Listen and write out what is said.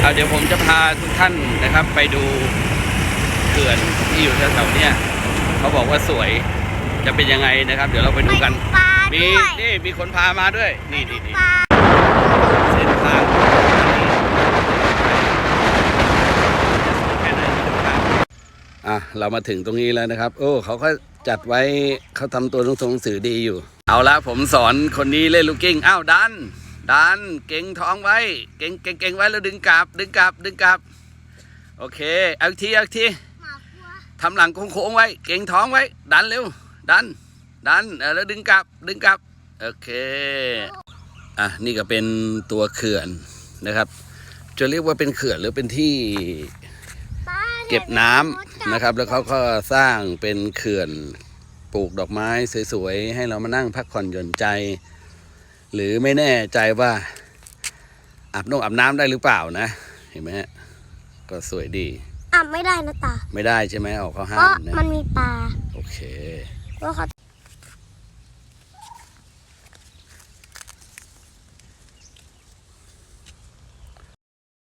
เอาเดี๋ยวผมจะพาทุกท่านนะครับ ไปดูเขื่อนที่อยู่แถวๆเนี้ยเขาบอกว่าสวยจะเป็นยังไงนะครับ เดี๋ยวเราไปดูกันปลามีด้วยนี่มีคนพามาด้วย นี่นี่นี่ปลาเส้นทางแค่นั้นนะครับอะเรามาถึงตรงนี้แล้วนะครับ โอ้เขาก็จัดไว้เขาทำตัวหนังสือหนังสือดีอยู่ เอาละผมสอนคนนี้เล่นลูกกิ้งอ้าวดัน ดันเก่งท้องไว้ เก่งเก่งเก่งไว้แล้วดึงกลับ ดึงกลับ ดึงกลับ โอเคเอาอีกทีเอาอีกทีทำหลังโค้งๆไว้ เก่งท้องไว้ ดันเร็ว ดัน ดันเออแล้วดึงกลับ ดึงกลับ โอเค อะนี่ก็เป็นตัวเขื่อนนะครับ จะเรียกว่าเป็นเขื่อนหรือเป็นที่เก็บน้ำนะครับ แล้วเขาก็สร้างเป็นเขื่อนปลูกดอกไม้สวยๆ ให้เรามานั่งพักผ่อนหย่อนใจ หรือไม่แน่ใจว่าอาบน้ำอาบน้ำได้หรือเปล่านะ เห็นไหมฮะก็สวยดีอะไม่ได้นะตา ไม่ได้ใช่ไหมออกเขาเพห้าราะมนะมันมีปลาโอเคเพราะเขา